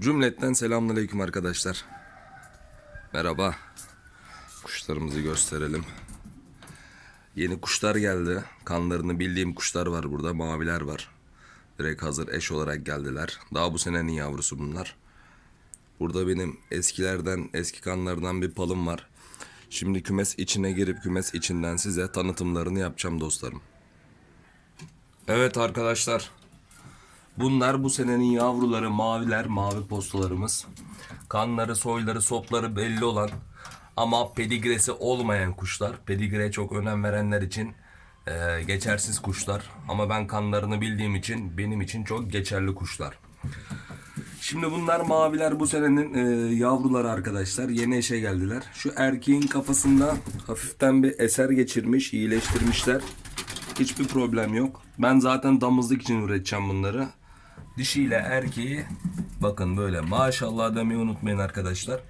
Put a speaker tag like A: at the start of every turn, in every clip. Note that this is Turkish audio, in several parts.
A: Cümletten selamünaleyküm arkadaşlar. Merhaba. Kuşlarımızı gösterelim. Yeni kuşlar geldi. Kanlarını bildiğim kuşlar var burada. Maviler var. Direkt hazır eş olarak geldiler. Daha bu senenin yavrusu bunlar. Burada benim eskilerden, eski kanlardan bir palım var. Şimdi kümes içine girip kümes içinden size tanıtımlarını yapacağım dostlarım. Evet arkadaşlar. Bunlar bu senenin yavruları maviler, mavi postalarımız. Kanları, soyları, sopları belli olan ama pedigresi olmayan kuşlar. Pedigre çok önem verenler için eee, geçersiz kuşlar. Ama ben kanlarını bildiğim için benim için çok geçerli kuşlar. Şimdi bunlar maviler bu senenin eee, yavruları arkadaşlar. Yeni eşe geldiler. Şu erkeğin kafasında hafiften bir eser geçirmiş, iyileştirmişler. Hiçbir problem yok. Ben zaten damızlık için üreteceğim bunları. Dişiyle erkeği bakın böyle maşallah demeyi unutmayın arkadaşlar.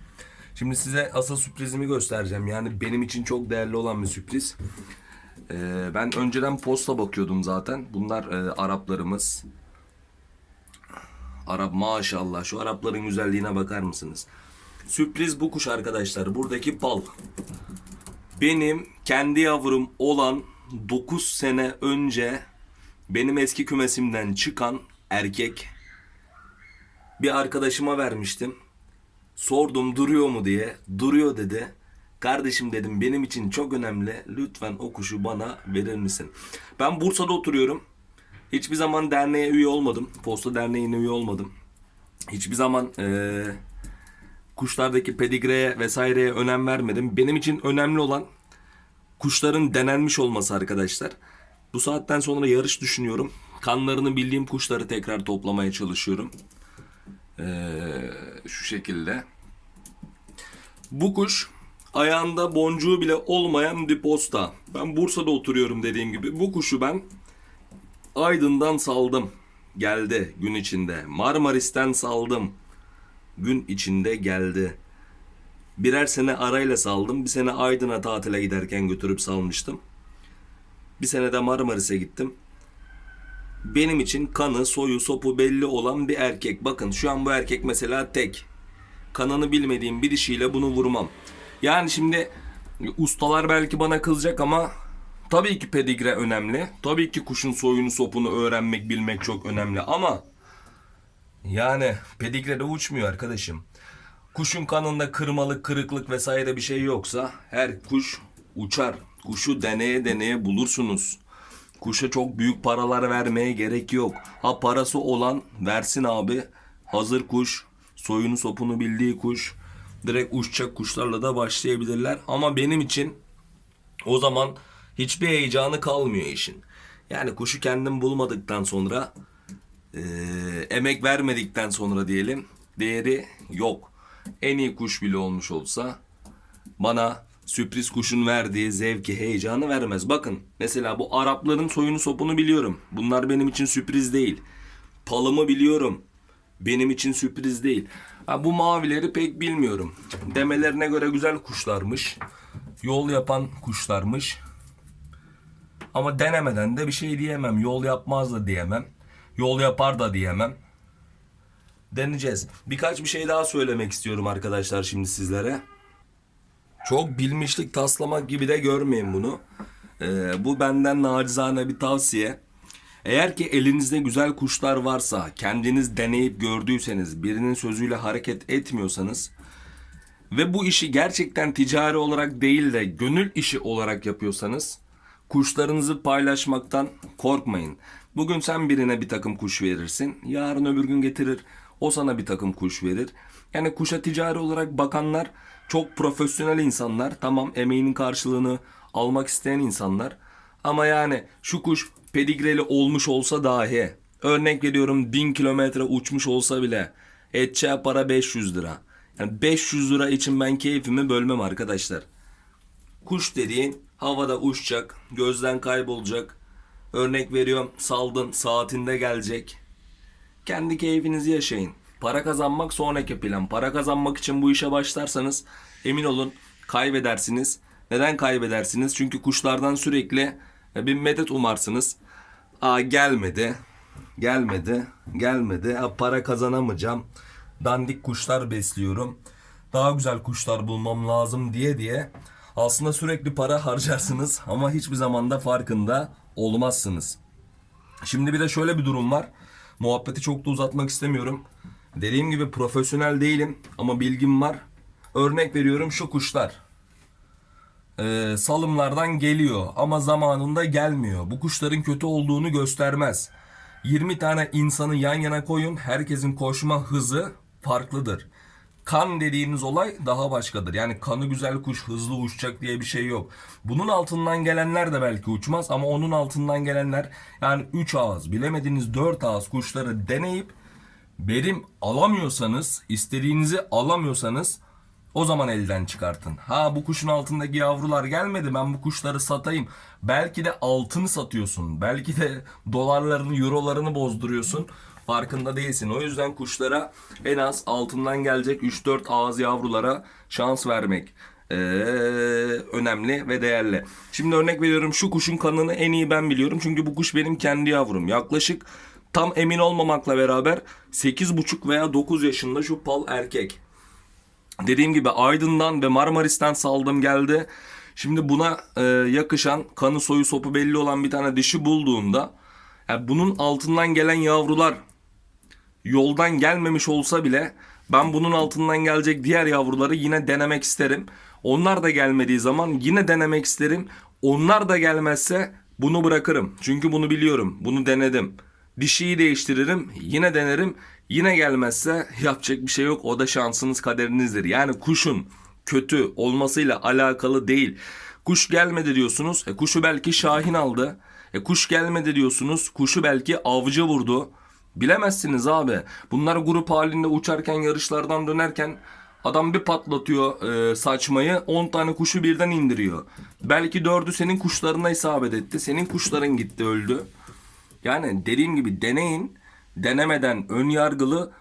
A: Şimdi size asıl sürprizimi göstereceğim. Yani benim için çok değerli olan bir sürpriz. Ee, ben önceden posta bakıyordum zaten. Bunlar e, Araplarımız. Arap maşallah şu Arapların güzelliğine bakar mısınız? Sürpriz bu kuş arkadaşlar. Buradaki bal. Benim kendi yavrum olan 9 sene önce benim eski kümesimden çıkan erkek bir arkadaşıma vermiştim. Sordum duruyor mu diye. Duruyor dedi. Kardeşim dedim benim için çok önemli. Lütfen o kuşu bana verir misin? Ben Bursa'da oturuyorum. Hiçbir zaman derneğe üye olmadım. Posta derneğine üye olmadım. Hiçbir zaman eee kuşlardaki pedigreye vesaireye önem vermedim. Benim için önemli olan kuşların denenmiş olması arkadaşlar. Bu saatten sonra yarış düşünüyorum. Kanlarını bildiğim kuşları tekrar toplamaya çalışıyorum. Ee, şu şekilde. Bu kuş ayağında boncuğu bile olmayan bir posta. Ben Bursa'da oturuyorum dediğim gibi. Bu kuşu ben Aydın'dan saldım. Geldi gün içinde. Marmaris'ten saldım. Gün içinde geldi. Birer sene arayla saldım. Bir sene Aydın'a tatile giderken götürüp salmıştım. Bir sene de Marmaris'e gittim. Benim için kanı, soyu, sopu belli olan bir erkek. Bakın şu an bu erkek mesela tek. Kanını bilmediğim bir dişiyle bunu vurmam. Yani şimdi ustalar belki bana kızacak ama tabii ki pedigre önemli. Tabii ki kuşun soyunu, sopunu öğrenmek, bilmek çok önemli ama yani pedigre de uçmuyor arkadaşım. Kuşun kanında kırmalık, kırıklık vesaire bir şey yoksa her kuş uçar. Kuşu deneye deneye bulursunuz. Kuşa çok büyük paralar vermeye gerek yok. Ha parası olan versin abi. Hazır kuş, soyunu sopunu bildiği kuş. Direkt uçacak kuşlarla da başlayabilirler. Ama benim için o zaman hiçbir heyecanı kalmıyor işin. Yani kuşu kendim bulmadıktan sonra eee, emek vermedikten sonra diyelim değeri yok. En iyi kuş bile olmuş olsa bana sürpriz kuşun verdiği zevki, heyecanı vermez. Bakın mesela bu Arapların soyunu sopunu biliyorum. Bunlar benim için sürpriz değil. Palımı biliyorum. Benim için sürpriz değil. Ha, bu mavileri pek bilmiyorum. Demelerine göre güzel kuşlarmış. Yol yapan kuşlarmış. Ama denemeden de bir şey diyemem. Yol yapmaz da diyemem. Yol yapar da diyemem. Deneyeceğiz. Birkaç bir şey daha söylemek istiyorum arkadaşlar şimdi sizlere. Çok bilmişlik taslamak gibi de görmeyin bunu. Ee, bu benden nacizane bir tavsiye. Eğer ki elinizde güzel kuşlar varsa, kendiniz deneyip gördüyseniz, birinin sözüyle hareket etmiyorsanız ve bu işi gerçekten ticari olarak değil de gönül işi olarak yapıyorsanız kuşlarınızı paylaşmaktan korkmayın. Bugün sen birine bir takım kuş verirsin, yarın öbür gün getirir o sana bir takım kuş verir. Yani kuşa ticari olarak bakanlar çok profesyonel insanlar. Tamam emeğinin karşılığını almak isteyen insanlar. Ama yani şu kuş pedigreli olmuş olsa dahi örnek veriyorum 1000 kilometre uçmuş olsa bile edeceği para 500 lira. Yani 500 lira için ben keyfimi bölmem arkadaşlar. Kuş dediğin havada uçacak, gözden kaybolacak. Örnek veriyorum saldın saatinde gelecek. Kendi keyfinizi yaşayın. Para kazanmak sonraki plan. Para kazanmak için bu işe başlarsanız emin olun kaybedersiniz. Neden kaybedersiniz? Çünkü kuşlardan sürekli bir medet umarsınız. Aa gelmedi. Gelmedi. Gelmedi. Ha, para kazanamayacağım. dandik kuşlar besliyorum. Daha güzel kuşlar bulmam lazım diye diye aslında sürekli para harcarsınız ama hiçbir zaman da farkında olmazsınız. Şimdi bir de şöyle bir durum var. Muhabbeti çok da uzatmak istemiyorum. Dediğim gibi profesyonel değilim ama bilgim var. Örnek veriyorum şu kuşlar. Ee, salımlardan geliyor ama zamanında gelmiyor. Bu kuşların kötü olduğunu göstermez. 20 tane insanı yan yana koyun. Herkesin koşma hızı farklıdır. Kan dediğiniz olay daha başkadır. Yani kanı güzel kuş hızlı uçacak diye bir şey yok. Bunun altından gelenler de belki uçmaz ama onun altından gelenler yani 3 ağız bilemediğiniz 4 ağız kuşları deneyip verim alamıyorsanız, istediğinizi alamıyorsanız o zaman elden çıkartın. Ha bu kuşun altındaki yavrular gelmedi ben bu kuşları satayım. Belki de altını satıyorsun. Belki de dolarlarını, eurolarını bozduruyorsun. Farkında değilsin. O yüzden kuşlara en az altından gelecek 3-4 ağız yavrulara şans vermek ee, önemli ve değerli. Şimdi örnek veriyorum şu kuşun kanını en iyi ben biliyorum. Çünkü bu kuş benim kendi yavrum. Yaklaşık tam emin olmamakla beraber 8,5 veya 9 yaşında şu pal erkek. Dediğim gibi Aydın'dan ve Marmaris'ten saldım geldi. Şimdi buna e, yakışan kanı soyu sopu belli olan bir tane dişi bulduğumda yani bunun altından gelen yavrular yoldan gelmemiş olsa bile ben bunun altından gelecek diğer yavruları yine denemek isterim. Onlar da gelmediği zaman yine denemek isterim. Onlar da gelmezse bunu bırakırım. Çünkü bunu biliyorum. Bunu denedim. Dişiyi değiştiririm. Yine denerim. Yine gelmezse yapacak bir şey yok. O da şansınız kaderinizdir. Yani kuşun kötü olmasıyla alakalı değil. Kuş gelmedi diyorsunuz. E, kuşu belki Şahin aldı. E, kuş gelmedi diyorsunuz. Kuşu belki avcı vurdu. Bilemezsiniz abi. Bunlar grup halinde uçarken yarışlardan dönerken adam bir patlatıyor e, saçmayı 10 tane kuşu birden indiriyor. Belki dördü senin kuşlarına isabet etti. Senin kuşların gitti öldü. Yani dediğim gibi deneyin. Denemeden ön yargılı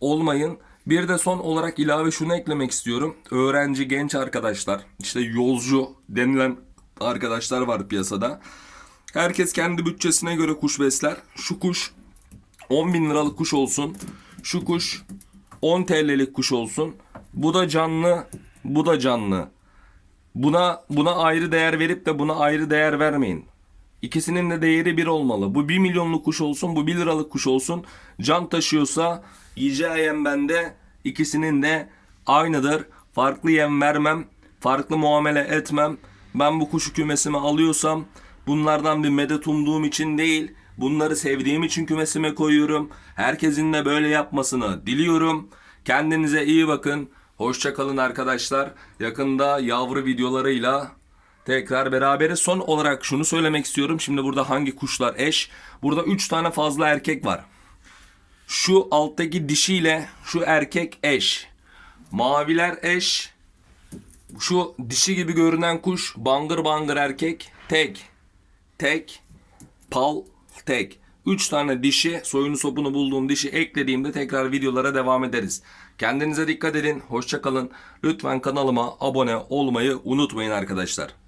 A: olmayın. Bir de son olarak ilave şunu eklemek istiyorum. Öğrenci genç arkadaşlar, işte yolcu denilen arkadaşlar var piyasada. Herkes kendi bütçesine göre kuş besler. Şu kuş 10 bin liralık kuş olsun. Şu kuş 10 TL'lik kuş olsun. Bu da canlı, bu da canlı. Buna buna ayrı değer verip de buna ayrı değer vermeyin. İkisinin de değeri bir olmalı. Bu 1 milyonluk kuş olsun, bu 1 liralık kuş olsun. Can taşıyorsa yiyeceği yem bende. İkisinin de aynıdır. Farklı yem vermem, farklı muamele etmem. Ben bu kuşu kümesime alıyorsam bunlardan bir medet umduğum için değil, bunları sevdiğim için kümesime koyuyorum. Herkesin de böyle yapmasını diliyorum. Kendinize iyi bakın. Hoşça kalın arkadaşlar. Yakında yavru videolarıyla Tekrar beraberiz. Son olarak şunu söylemek istiyorum. Şimdi burada hangi kuşlar eş? Burada 3 tane fazla erkek var. Şu alttaki dişiyle şu erkek eş. Maviler eş. Şu dişi gibi görünen kuş bangır bangır erkek. Tek. Tek. Pal. Tek. 3 tane dişi soyunu sopunu bulduğum dişi eklediğimde tekrar videolara devam ederiz. Kendinize dikkat edin. Hoşça kalın. Lütfen kanalıma abone olmayı unutmayın arkadaşlar.